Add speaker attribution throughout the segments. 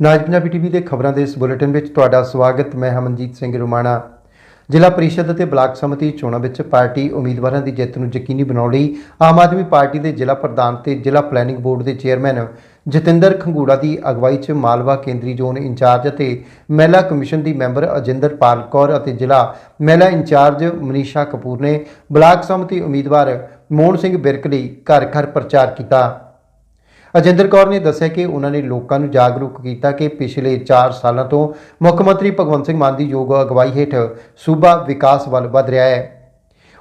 Speaker 1: ਨਾਜ Punjabi TV ਦੇ ਖਬਰਾਂ ਦੇ ਇਸ ਬੁਲੇਟਿਨ ਵਿੱਚ ਤੁਹਾਡਾ ਸਵਾਗਤ। ਮੈਂ ਹਮਨਜੀਤ ਸਿੰਘ ਰੁਮਾਣਾ। ਜ਼ਿਲ੍ਹਾ ਪਰਿਸ਼ਦ ਅਤੇ ਬਲਾਕ ਸਮਿਤੀ ਚੋਣਾਂ ਵਿੱਚ ਪਾਰਟੀ ਉਮੀਦਵਾਰਾਂ ਦੀ ਜਿੱਤ ਨੂੰ ਯਕੀਨੀ ਬਣਾਉਣ ਲਈ ਆਮ ਆਦਮੀ ਪਾਰਟੀ ਦੇ ਜ਼ਿਲ੍ਹਾ ਪ੍ਰਧਾਨ ਤੇ ਜ਼ਿਲ੍ਹਾ ਪਲੈਨਿੰਗ ਬੋਰਡ ਦੇ ਚੇਅਰਮੈਨ ਜਤਿੰਦਰ ਖੰਗੂੜਾ ਦੀ ਅਗਵਾਈ 'ਚ ਮਾਲਵਾ ਕੇਂਦਰੀ ਜ਼ੋਨ ਇੰਚਾਰਜ ਅਤੇ ਮਹਿਲਾ ਕਮਿਸ਼ਨ ਦੀ ਮੈਂਬਰ ਅਜਿੰਦਰਪਾਲ ਕੌਰ ਅਤੇ ਜ਼ਿਲ੍ਹਾ ਮਹਿਲਾ ਇੰਚਾਰਜ ਮਨੀਸ਼ਾ ਕਪੂਰ ਨੇ ਬਲਾਕ ਸਮਿਤੀ ਉਮੀਦਵਾਰ ਮੋਹਨ ਸਿੰਘ ਬਿਰਕ ਲਈ ਘਰ ਘਰ ਪ੍ਰਚਾਰ ਕੀਤਾ। ਅਜਿੰਦਰ ਕੌਰ ਨੇ ਦੱਸਿਆ ਕਿ ਉਹਨਾਂ ਨੇ ਲੋਕਾਂ ਨੂੰ ਜਾਗਰੂਕ ਕੀਤਾ ਕਿ ਪਿਛਲੇ 4 ਸਾਲਾਂ ਤੋਂ ਮੁੱਖ ਮੰਤਰੀ ਭਗਵੰਤ ਸਿੰਘ ਮਾਨ ਦੀ ਯੋਗ ਅਗਵਾਈ ਹੇਠ ਸੂਬਾ ਵਿਕਾਸ ਵੱਲ ਵਧ ਰਿਹਾ ਹੈ।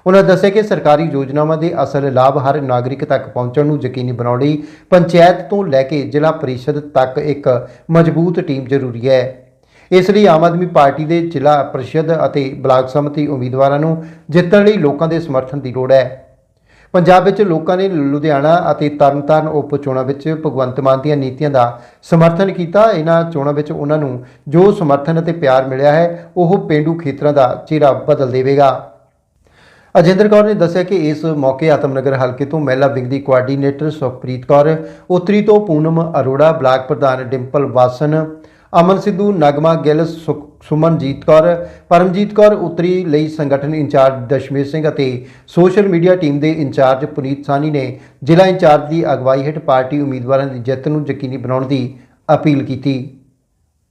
Speaker 1: ਉਹਨਾਂ ਦੱਸਿਆ ਕਿ ਸਰਕਾਰੀ ਯੋਜਨਾਵਾਂ ਦੇ ਅਸਲ ਲਾਭ ਹਰ ਨਾਗਰਿਕ ਤੱਕ ਪਹੁੰਚਣ ਨੂੰ ਯਕੀਨੀ ਬਣਾਉਣ ਲਈ ਪੰਚਾਇਤ ਤੋਂ ਲੈ ਕੇ ਜ਼ਿਲ੍ਹਾ ਪਰਿਸ਼ਦ ਤੱਕ ਇੱਕ ਮਜ਼ਬੂਤ ਟੀਮ ਜ਼ਰੂਰੀ ਹੈ। ਇਸ ਲਈ ਆਮ ਆਦਮੀ ਪਾਰਟੀ ਦੇ ਜ਼ਿਲ੍ਹਾ ਪਰਿਸ਼ਦ ਅਤੇ ਬਲਾਕ ਸਮਿਤੀ ਉਮੀਦਵਾਰਾਂ ਨੂੰ ਜਿੱਤਣ ਲਈ ਲੋਕਾਂ ਦੇ ਸਮਰਥਨ ਦੀ ਲੋੜ ਹੈ। ਪੰਜਾਬ ਵਿੱਚ ਲੋਕਾਂ ਨੇ ਲੁਧਿਆਣਾ ਅਤੇ ਤਰਨਤਾਰਨ ਉਪ ਚੋਣਾਂ ਵਿੱਚ ਭਗਵੰਤ ਮਾਨ ਦੀਆਂ ਨੀਤੀਆਂ ਦਾ ਸਮਰਥਨ ਕੀਤਾ। ਇਹਨਾਂ ਚੋਣਾਂ ਵਿੱਚ ਉਹਨਾਂ ਨੂੰ ਜੋ ਸਮਰਥਨ ਅਤੇ ਪਿਆਰ ਮਿਲਿਆ ਹੈ, ਉਹ ਪਿੰਡੂ ਖੇਤਰਾਂ ਦਾ ਚਿਹਰਾ ਬਦਲ ਦੇਵੇਗਾ। ਅਜਿੰਦਰ ਕੌਰ ਨੇ ਦੱਸਿਆ ਕਿ ਇਸ ਮੌਕੇ ਆਤਮਨਗਰ ਹਲਕੇ ਤੋਂ ਮਹਿਲਾ ਵਿੰਗ ਦੀ ਕੋਆਰਡੀਨੇਟਰ ਸੁਖਪ੍ਰੀਤ ਕੌਰ, ਉੱਤਰੀ ਤੋਂ ਪੂਨਮ ਅਰੋੜਾ, ਬਲਾਕ ਪ੍ਰਧਾਨ ਡਿੰਪਲ ਵਾਸਨ ਅਮਨ ਸਿੱਧੂ, ਨਗਮਾ ਗਿੱਲ, ਸੁਖ- ਸੁਮਨਜੀਤ ਕੌਰ, ਪਰਮਜੀਤ ਕੌਰ ਉੱਤਰੀ ਲਈ ਸੰਗਠਨ ਇੰਚਾਰਜ ਦਸ਼ਮੇਸ਼ ਸਿੰਘ ਅਤੇ ਸੋਸ਼ਲ ਮੀਡੀਆ ਟੀਮ ਦੇ ਇੰਚਾਰਜ ਪੁਨੀਤ ਸਾਨੀ ਨੇ ਜ਼ਿਲ੍ਹਾ ਇੰਚਾਰਜ ਦੀ ਅਗਵਾਈ ਹੇਠ ਪਾਰਟੀ ਉਮੀਦਵਾਰਾਂ ਦੀ ਜਿੱਤ ਨੂੰ ਯਕੀਨੀ ਬਣਾਉਣ ਦੀ ਅਪੀਲ ਕੀਤੀ।